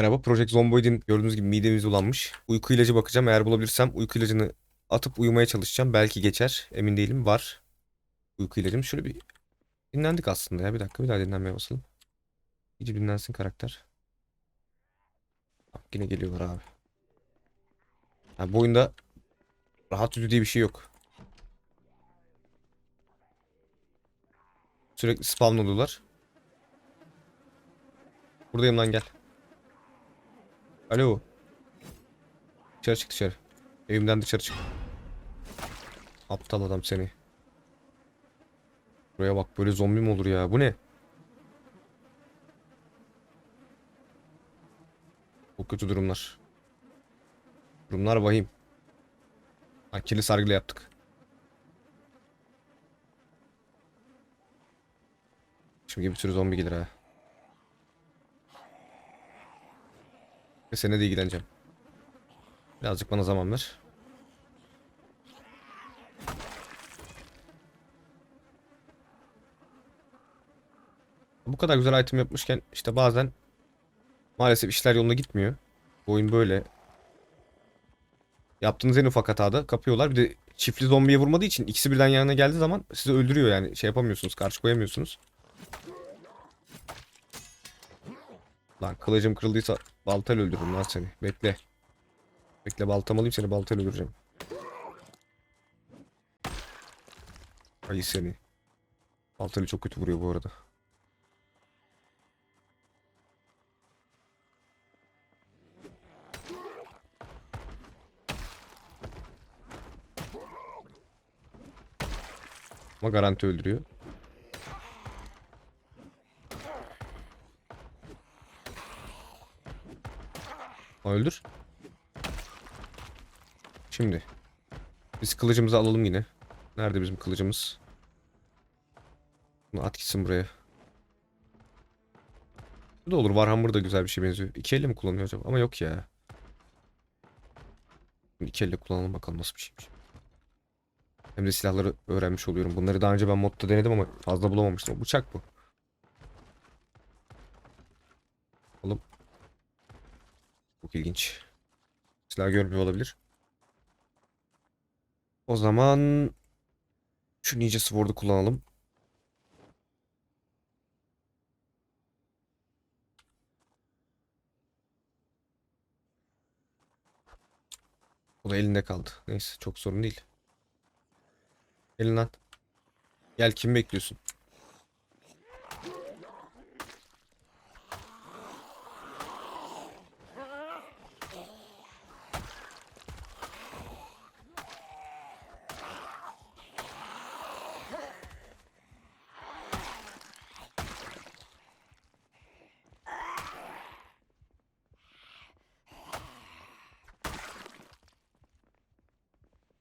Merhaba, Project Zomboid'in gördüğünüz gibi midemiz ulanmış. Uyku ilacı bakacağım. Eğer bulabilirsem uyku ilacını atıp uyumaya çalışacağım. Belki geçer. Emin değilim. Var. Uyku ilacım. Şöyle bir dinlendik aslında ya. Bir dakika bir daha dinlenmeye basalım. İyice dinlensin karakter. Bak yine geliyorlar abi. Ha, bu oyunda rahat uyudu diye bir şey yok. Sürekli spawn oluyorlar. Buradayım lan gel. Alo. Dışarı çık dışarı. Evimden dışarı çık. Aptal adam seni. Buraya bak böyle zombi mi olur ya? Bu ne? Çok kötü durumlar. Durumlar vahim. Akili sargıyla yaptık. Şimdi bir sürü zombi gelir ha. Ve seninle de ilgileneceğim. Birazcık bana zaman ver. Bu kadar güzel item yapmışken işte bazen maalesef işler yoluna gitmiyor. Bu oyun böyle. Yaptığınız en ufak hatada kapıyorlar. Bir de çiftli zombiye vurmadığı için ikisi birden yanına geldiği zaman sizi öldürüyor yani. Şey yapamıyorsunuz, karşı koyamıyorsunuz. Lan kılıcım kırıldıysa baltayla öldürürüm lan seni. Bekle. Bekle baltamı alayım seni baltayla öldüreceğim. Ay seni. Baltayla çok kötü vuruyor bu arada. Ama garanti öldürüyor. Öldür. Şimdi. Biz kılıcımızı alalım yine. Nerede bizim kılıcımız? Bunu at gitsin buraya. Bu da olur. Warhammer da güzel bir şey benziyor. İki elle mi kullanıyor acaba? Ama yok ya. İki elle kullanalım bakalım nasıl bir şeymiş. Hem de silahları öğrenmiş oluyorum. Bunları daha önce ben modda denedim ama fazla bulamamıştım. Bıçak bu. Oğlum. Çok ilginç. Silah görmüyor olabilir. O zaman şu Ninja Sword'u kullanalım. O da elinde kaldı. Neyse çok sorun değil. Gelin lan. Gel kim bekliyorsun?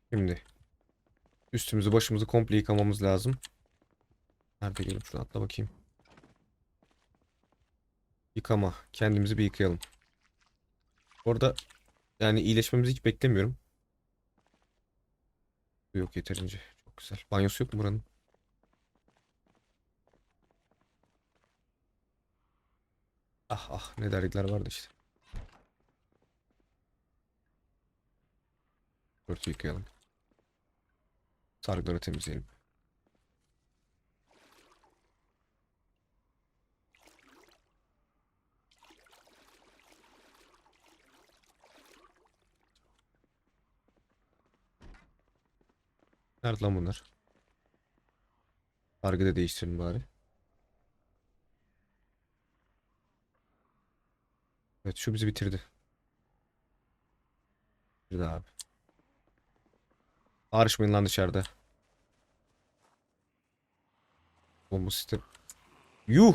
Şimdi üstümüzü başımızı komple yıkamamız lazım. Nerede gelip şunu atla bakayım. Yıkama. Kendimizi bir yıkayalım. Orada yani iyileşmemizi hiç beklemiyorum. Yok yeterince. Çok güzel. Banyosu yok mu buranın? Ah ah ne dergiler vardı işte. Örtü yıkayalım. Sargıları temizleyelim. Nerede lan bunlar? Sargı da değiştirin bari. Evet şu bizi bitirdi. Bitirdi abi. Ağrışmayın lan dışarıda. Bomba sistem. Yuh!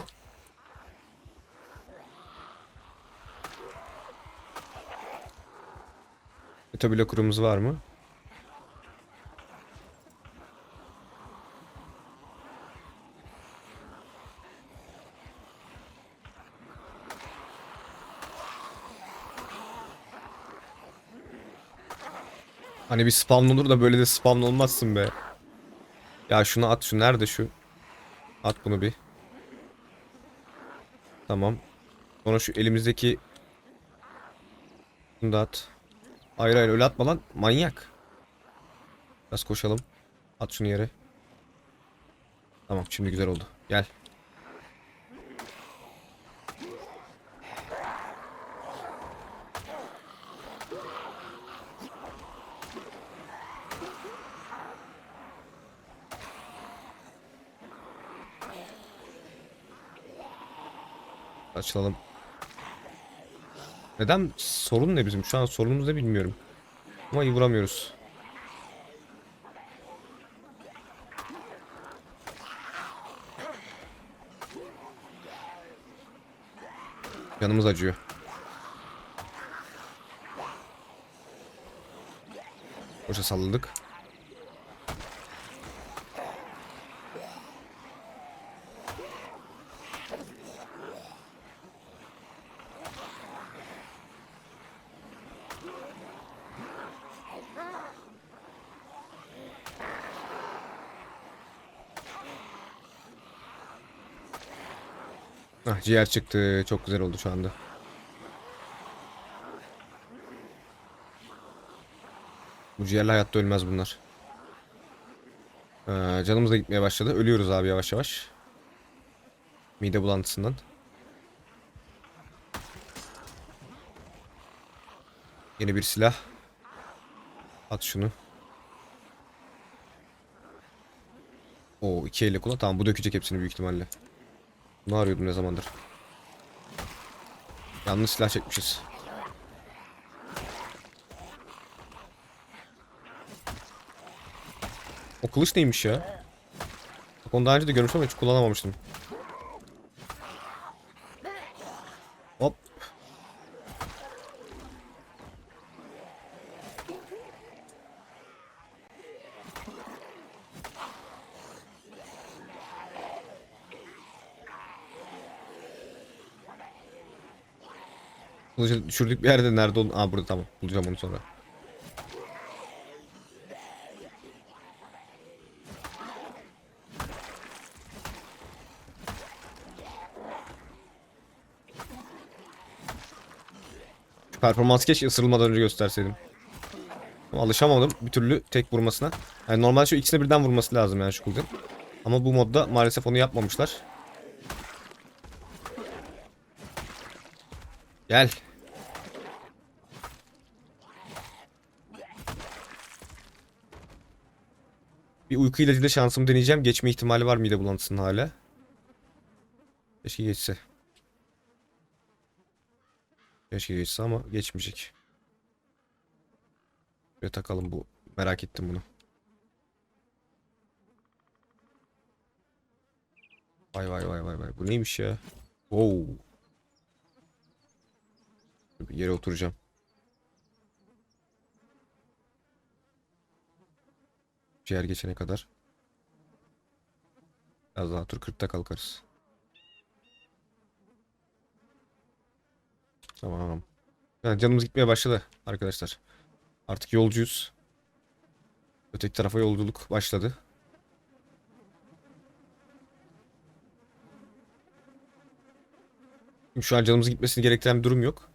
Metablokürümüz var mı? Hani bir spam olur da böyle de spam olmazsın be. Ya şunu at şu nerede şu? At bunu bir. Tamam. Sonra şu elimizdeki Bunu da at. Hayır hayır öyle atma lan. Manyak. Biraz koşalım. At şunu yere. Tamam şimdi güzel oldu. Gel. Açılalım. Neden? Sorun ne bizim? Şu an sorunumuz ne bilmiyorum. Ama iyi vuramıyoruz. Canımız acıyor. Boşa salladık. Ah ciğer çıktı. Çok güzel oldu şu anda. Bu ciğerle hayatta ölmez bunlar. Ee, canımız da gitmeye başladı. Ölüyoruz abi yavaş yavaş. Mide bulantısından. Yeni bir silah. At şunu. Oo iki elle kullan. Tamam bu dökecek hepsini büyük ihtimalle. Ne arıyordum ne zamandır. Yanlış silah çekmişiz. O kılıç neymiş ya? Bak onu daha önce de görmüştüm ama hiç kullanamamıştım. Kılıcı düşürdük bir yerde nerede olduğunu... Aa burada tamam. Bulacağım onu sonra. Şu Performans keşke ısırılmadan önce gösterseydim. Ama alışamadım bir türlü tek vurmasına. Yani normalde şu ikisine birden vurması lazım yani şu kılıcın. Ama bu modda maalesef onu yapmamışlar. Gel. Bir uyku ilacıyla şansımı deneyeceğim. Geçme ihtimali var mide bulantısının hala. Keşke geçse. Keşke geçse ama geçmeyecek. Ve takalım bu. Merak ettim bunu. Vay vay vay vay vay. Bu neymiş ya? Wow. Bir yere oturacağım. Ciğer geçene kadar. Biraz daha otur 40'ta kalkarız. Tamam. Yani canımız gitmeye başladı arkadaşlar. Artık yolcuyuz. Öteki tarafa yolculuk başladı. Şu an canımız gitmesini gerektiren bir durum yok.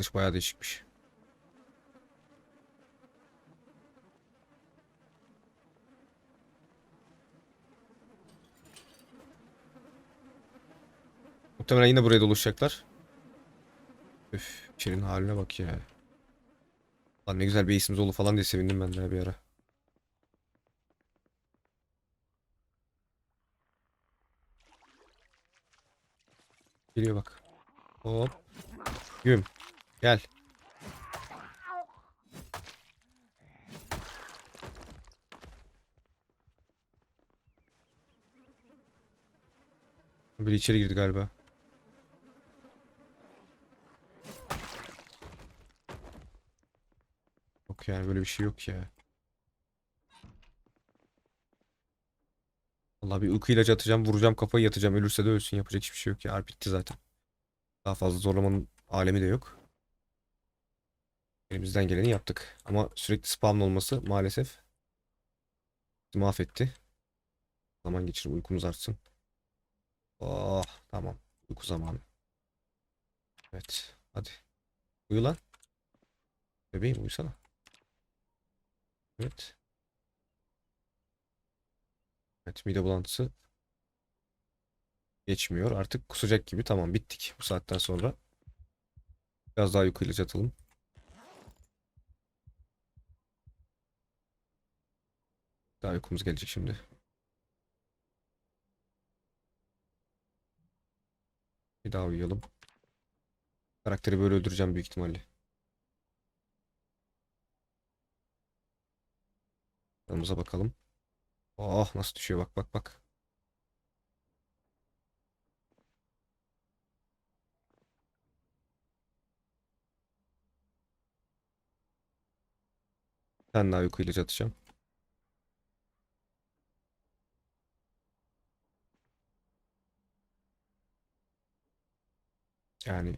Kılıç bayağı değişikmiş. Muhtemelen yine buraya doluşacaklar. Üf, içerinin haline bak ya. Lan ne güzel bir isimiz oldu falan diye sevindim ben de bir ara. Geliyor bak. Hop. Güm. Gel. Biri içeri girdi galiba. Yok yani böyle bir şey yok ya. Allah bir uyku ilacı atacağım. Vuracağım kafayı yatacağım. Ölürse de ölsün. Yapacak hiçbir şey yok ya. Bitti zaten. Daha fazla zorlamanın alemi de yok. Elimizden geleni yaptık. Ama sürekli spam olması maalesef mahvetti. Zaman geçirin uykumuz artsın. Oh tamam. Uyku zamanı. Evet. Hadi. Uyu lan. Bebeğim uyusana. Evet. Evet mide bulantısı geçmiyor. Artık kusacak gibi. Tamam bittik bu saatten sonra. Biraz daha uyku ilacı atalım. Daha uykumuz gelecek şimdi. Bir daha uyuyalım. Karakteri böyle öldüreceğim büyük ihtimalle. Yanımıza bakalım. Oh nasıl düşüyor bak bak bak. Tane daha uyku ilacı atacağım. Yani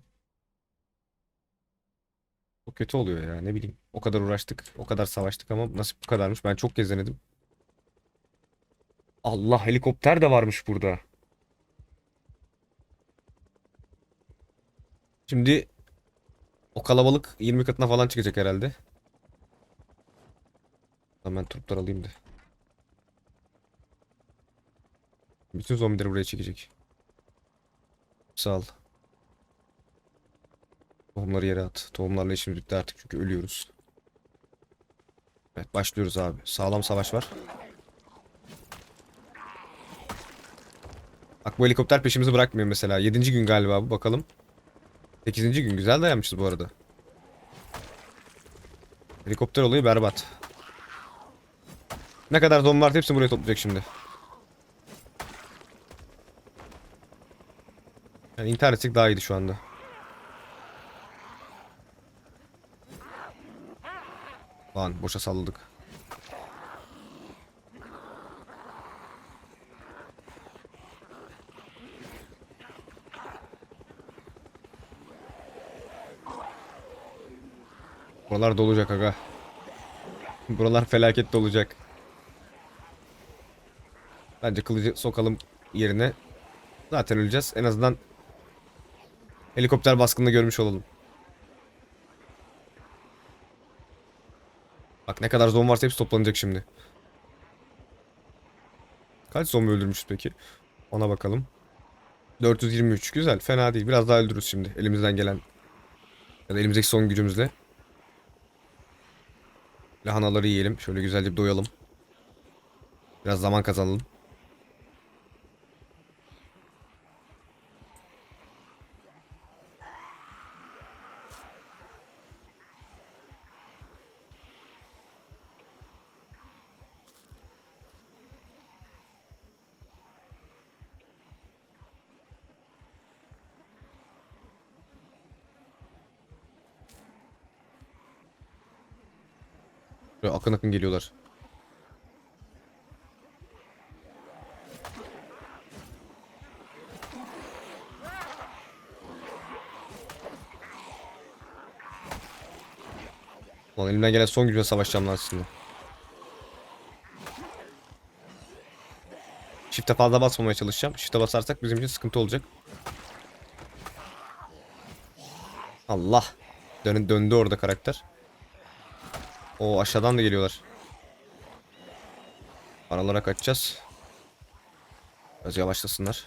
çok kötü oluyor ya ne bileyim. O kadar uğraştık, o kadar savaştık ama nasip bu kadarmış. Ben çok kez. Allah helikopter de varmış burada. Şimdi o kalabalık 20 katına falan çıkacak herhalde. Hemen truplar alayım da. Bütün zombileri buraya çekecek. Sağ ol. Tohumları yere at. Tohumlarla işimiz bitti artık çünkü ölüyoruz. Evet başlıyoruz abi. Sağlam savaş var. Bak bu helikopter peşimizi bırakmıyor mesela. 7. gün galiba bu bakalım. 8. gün güzel dayanmışız bu arada. Helikopter olayı berbat. Ne kadar zombi varsa hepsini buraya toplayacak şimdi. Yani intihar etsek daha iyiydi şu anda. Lan boşa salladık. Buralar dolacak aga. Buralar felaket dolacak. Bence kılıcı sokalım yerine. Zaten öleceğiz. En azından helikopter baskınını görmüş olalım. Bak ne kadar zombi varsa hepsi toplanacak şimdi. Kaç zombi öldürmüş peki? Ona bakalım. 423 güzel fena değil. Biraz daha öldürürüz şimdi elimizden gelen. Ya da elimizdeki son gücümüzle. Lahanaları yiyelim. Şöyle güzelce bir doyalım. Biraz zaman kazanalım. Böyle akın akın geliyorlar. Lan elimden gelen son gücüne savaşacağım lan aslında. Shift'e fazla basmamaya çalışacağım. Shift'e basarsak bizim için sıkıntı olacak. Allah. Dön döndü orada karakter. O aşağıdan da geliyorlar. Aralara kaçacağız. Biraz yavaşlasınlar.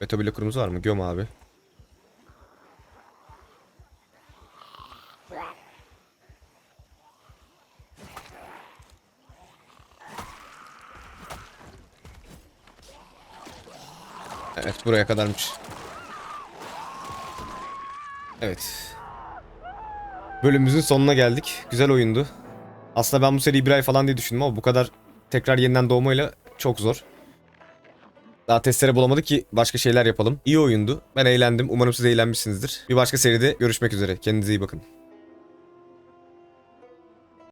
Beta blokurumuz var mı? Göm abi. Evet buraya kadarmış. Evet. Bölümümüzün sonuna geldik. Güzel oyundu. Aslında ben bu seriyi bir ay falan diye düşündüm ama bu kadar tekrar yeniden doğmayla çok zor. Daha testere bulamadık ki başka şeyler yapalım. İyi oyundu. Ben eğlendim. Umarım siz eğlenmişsinizdir. Bir başka seride görüşmek üzere. Kendinize iyi bakın.